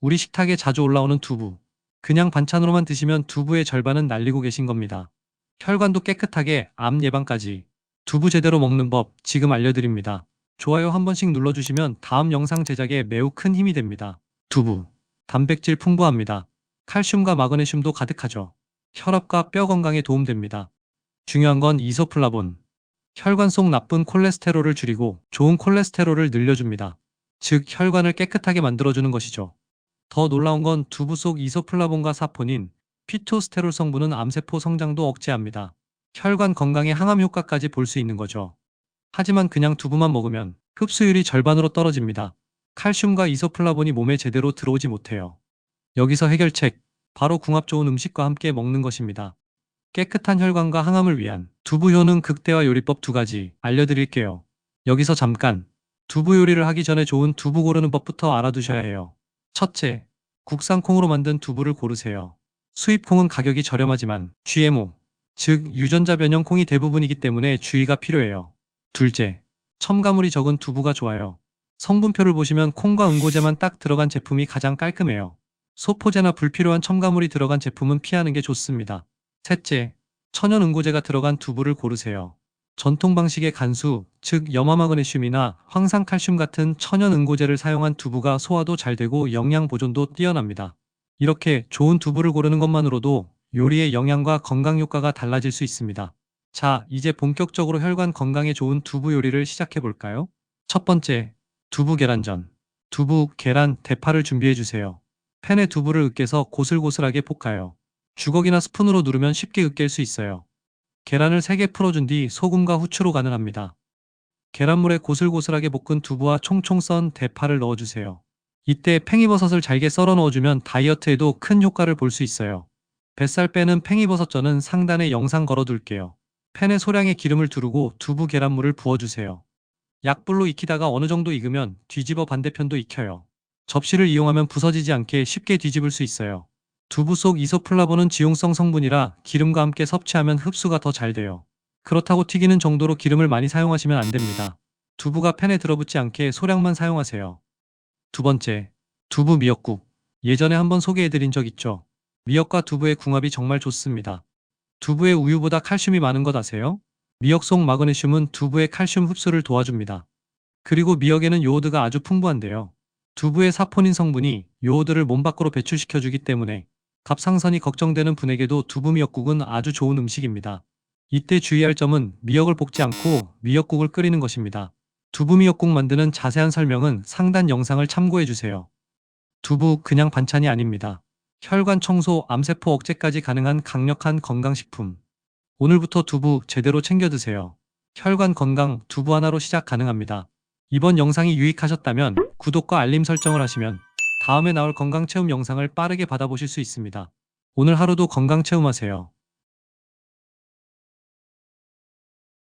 우리 식탁에 자주 올라오는 두부. 그냥 반찬으로만 드시면 두부의 절반은 날리고 계신 겁니다. 혈관도 깨끗하게 암 예방까지. 두부 제대로 먹는 법 지금 알려드립니다. 좋아요 한 번씩 눌러주시면 다음 영상 제작에 매우 큰 힘이 됩니다. 두부. 단백질 풍부합니다. 칼슘과 마그네슘도 가득하죠. 혈압과 뼈 건강에 도움됩니다. 중요한 건 이소플라본. 혈관 속 나쁜 콜레스테롤을 줄이고 좋은 콜레스테롤을 늘려줍니다. 즉 혈관을 깨끗하게 만들어주는 것이죠. 더 놀라운 건 두부 속 이소플라본과 사포닌, 피토스테롤 성분은 암세포 성장도 억제합니다. 혈관 건강에 항암 효과까지 볼 수 있는 거죠. 하지만 그냥 두부만 먹으면 흡수율이 절반으로 떨어집니다. 칼슘과 이소플라본이 몸에 제대로 들어오지 못해요. 여기서 해결책, 바로 궁합 좋은 음식과 함께 먹는 것입니다. 깨끗한 혈관과 항암을 위한 두부 효능 극대화 요리법 두 가지 알려드릴게요. 여기서 잠깐 두부 요리를 하기 전에 좋은 두부 고르는 법부터 알아두셔야 해요. 첫째, 국산 콩으로 만든 두부를 고르세요. 수입 콩은 가격이 저렴하지만 GMO, 즉 유전자 변형 콩이 대부분이기 때문에 주의가 필요해요. 둘째, 첨가물이 적은 두부가 좋아요. 성분표를 보시면 콩과 응고제만 딱 들어간 제품이 가장 깔끔해요. 소포제나 불필요한 첨가물이 들어간 제품은 피하는 게 좋습니다. 셋째, 천연 응고제가 들어간 두부를 고르세요. 전통 방식의 간수, 즉 염화마그네슘이나 황산칼슘 같은 천연 응고제를 사용한 두부가 소화도 잘 되고 영양 보존도 뛰어납니다. 이렇게 좋은 두부를 고르는 것만으로도 요리의 영양과 건강 효과가 달라질 수 있습니다. 자, 이제 본격적으로 혈관 건강에 좋은 두부 요리를 시작해 볼까요? 첫 번째, 두부 계란전. 두부, 계란, 대파를 준비해 주세요. 팬에 두부를 으깨서 고슬고슬하게 볶아요. 주걱이나 스푼으로 누르면 쉽게 으깰 수 있어요. 계란을 3개 풀어준 뒤 소금과 후추로 간을 합니다. 계란물에 고슬고슬하게 볶은 두부와 총총 썬 대파를 넣어주세요. 이때 팽이버섯을 잘게 썰어 넣어주면 다이어트에도 큰 효과를 볼 수 있어요. 뱃살 빼는 팽이버섯전은 상단에 영상 걸어둘게요. 팬에 소량의 기름을 두르고 두부 계란물을 부어주세요. 약불로 익히다가 어느 정도 익으면 뒤집어 반대편도 익혀요. 접시를 이용하면 부서지지 않게 쉽게 뒤집을 수 있어요. 두부 속 이소플라본은 지용성 성분이라 기름과 함께 섭취하면 흡수가 더 잘 돼요. 그렇다고 튀기는 정도로 기름을 많이 사용하시면 안 됩니다. 두부가 팬에 들어붙지 않게 소량만 사용하세요. 두 번째, 두부 미역국. 예전에 한번 소개해드린 적 있죠? 미역과 두부의 궁합이 정말 좋습니다. 두부에 우유보다 칼슘이 많은 것 아세요? 미역 속 마그네슘은 두부의 칼슘 흡수를 도와줍니다. 그리고 미역에는 요오드가 아주 풍부한데요. 두부의 사포닌 성분이 요오드를 몸 밖으로 배출시켜주기 때문에 갑상선이 걱정되는 분에게도 두부 미역국은 아주 좋은 음식입니다. 이때 주의할 점은 미역을 볶지 않고 미역국을 끓이는 것입니다. 두부 미역국 만드는 자세한 설명은 상단 영상을 참고해주세요. 두부 그냥 반찬이 아닙니다. 혈관 청소, 암세포 억제까지 가능한 강력한 건강식품. 오늘부터 두부 제대로 챙겨 드세요. 혈관 건강 두부 하나로 시작 가능합니다. 이번 영상이 유익하셨다면 구독과 알림 설정을 하시면 다음에 나올 건강체험 영상을 빠르게 받아보실 수 있습니다. 오늘 하루도 건강체험하세요.